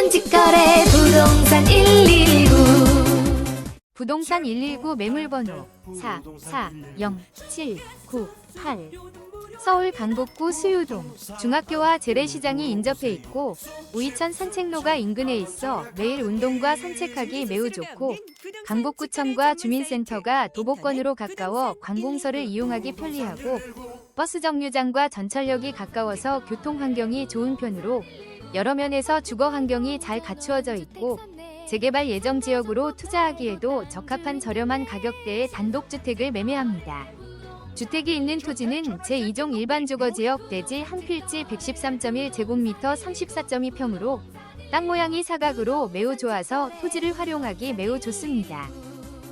부동산 직거래 부동산 119 부동산 119 매물번호 4 4 0 7 9 8 서울 강북구 수유동 중학교와 재래시장이 인접해 있고 우이천 산책로가 인근에 있어 매일 운동과 산책하기 매우 좋고 강북구청과 주민센터가 도보권으로 가까워 관공서를 이용하기 편리하고 버스 정류장과 전철역이 가까워서 교통 환경이 좋은 편으로 여러 면에서 주거 환경이 잘 갖추어져 있고 재개발 예정 지역으로 투자하기에도 적합한 저렴한 가격대의 단독주택을 매매합니다. 주택이 있는 토지는 제2종 일반 주거지역 대지 한 필지 113.1제곱미터 34.2평으로 땅 모양이 사각으로 매우 좋아서 토지를 활용하기 매우 좋습니다.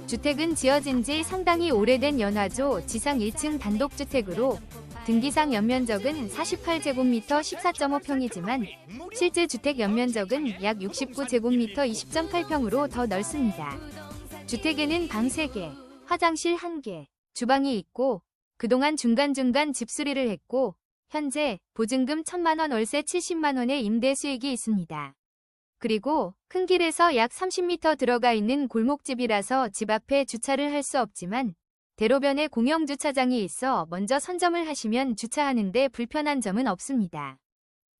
주택은 지어진 지 상당히 오래된 연화조 지상 1층 단독주택으로 등기상 연면적은 48제곱미터 14.5평이지만 실제 주택 연면적은 약 69제곱미터 20.8평으로 더 넓습니다. 주택에는 방 3개, 화장실 1개, 주방이 있고 그동안 중간중간 집수리를 했고 현재 보증금 1천만원 월세 70만원의 임대 수익이 있습니다. 그리고 큰 길에서 약 30m 들어가 있는 골목집이라서 집 앞에 주차를 할 수 없지만 대로변에 공영 주차장이 있어 먼저 선점을 하시면 주차하는데 불편한 점은 없습니다.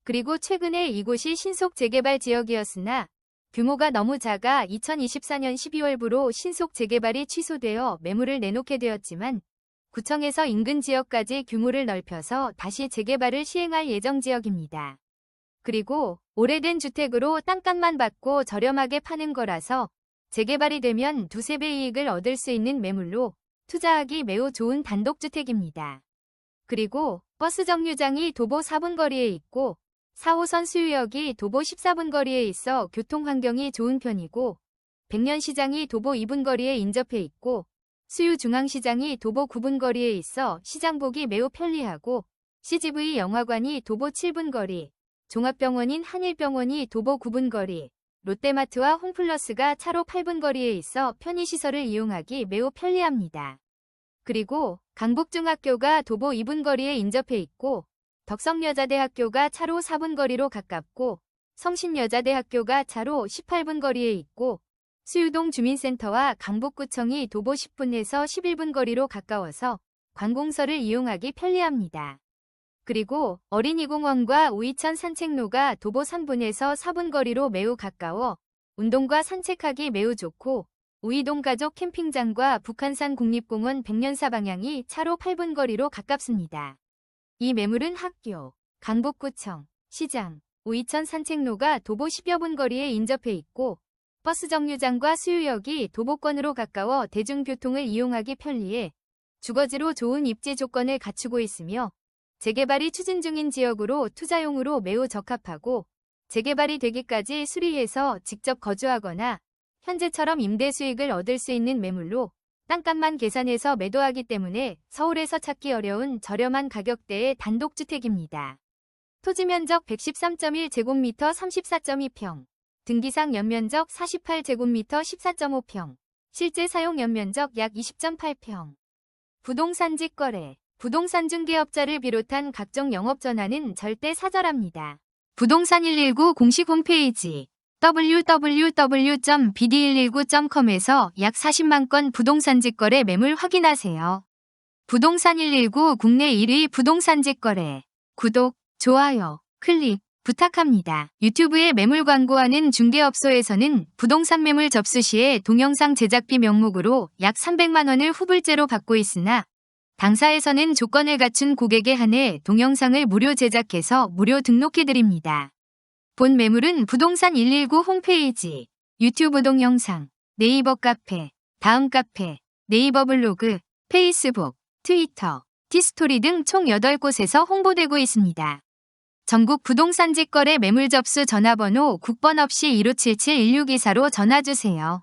그리고 최근에 이곳이 신속 재개발 지역이었으나 규모가 너무 작아 2024년 12월부로 신속 재개발이 취소되어 매물을 내놓게 되었지만 구청에서 인근 지역까지 규모를 넓혀서 다시 재개발을 시행할 예정 지역입니다. 그리고 오래된 주택으로 땅값만 받고 저렴하게 파는 거라서 재개발이 되면 두세 배 이익을 얻을 수 있는 매물로 투자하기 매우 좋은 단독주택입니다. 그리고 버스 정류장이 도보 4분 거리에 있고 4호선 수유역이 도보 14분 거리에 있어 교통 환경이 좋은 편이고 백년시장이 도보 2분 거리에 인접해 있고 수유중앙시장이 도보 9분 거리에 있어 시장 보기 매우 편리하고 CGV 영화관이 도보 7분 거리, 종합병원인 한일병원이 도보 9분 거리, 롯데마트와 홈플러스가 차로 8분 거리에 있어 편의시설을 이용하기 매우 편리합니다. 그리고 강북중학교가 도보 2분 거리에 인접해 있고 덕성여자대학교가 차로 4분 거리로 가깝고 성신여자대학교가 차로 18분 거리에 있고 수유동 주민센터와 강북구청이 도보 10분에서 11분 거리로 가까워서 관공서를 이용하기 편리합니다. 그리고 어린이공원과 우이천 산책로가 도보 3분에서 4분 거리로 매우 가까워 운동과 산책하기 매우 좋고 우이동 가족 캠핑장과 북한산 국립공원 백년사 방향이 차로 8분 거리로 가깝습니다. 이 매물은 학교, 강북구청, 시장, 우이천 산책로가 도보 10여 분 거리에 인접해 있고 버스 정류장과 수유역이 도보권으로 가까워 대중교통을 이용하기 편리해 주거지로 좋은 입지 조건을 갖추고 있으며 재개발이 추진 중인 지역으로 투자용으로 매우 적합하고 재개발이 되기까지 수리해서 직접 거주하거나 현재처럼 임대 수익을 얻을 수 있는 매물로 땅값만 계산해서 매도하기 때문에 서울에서 찾기 어려운 저렴한 가격대의 단독주택입니다. 토지 면적 113.1제곱미터 34.2평, 등기상 연면적 48제곱미터 14.5평, 실제 사용 연면적 약 20.8평. 부동산 직 거래, 부동산 중개업자를 비롯한 각종 영업 전화는 절대 사절합니다. 부동산 119 공식 홈페이지 www.bd119.com에서 약 40만 건 부동산 직거래 매물 확인하세요. 부동산 119 국내 1위 부동산 직거래. 구독, 좋아요, 클릭 부탁합니다. 유튜브에 매물 광고하는 중개업소에서는 부동산 매물 접수 시에 동영상 제작비 명목으로 약 300만 원을 후불제로 받고 있으나 당사에서는 조건을 갖춘 고객에 한해 동영상을 무료 제작해서 무료 등록해드립니다. 본 매물은 부동산 119 홈페이지, 유튜브 동영상, 네이버 카페, 다음 카페, 네이버 블로그, 페이스북, 트위터, 티스토리 등 총 8곳에서 홍보되고 있습니다. 전국 부동산 직 거래 매물 접수 전화번호 국번 없이 1577-1624로 전화주세요.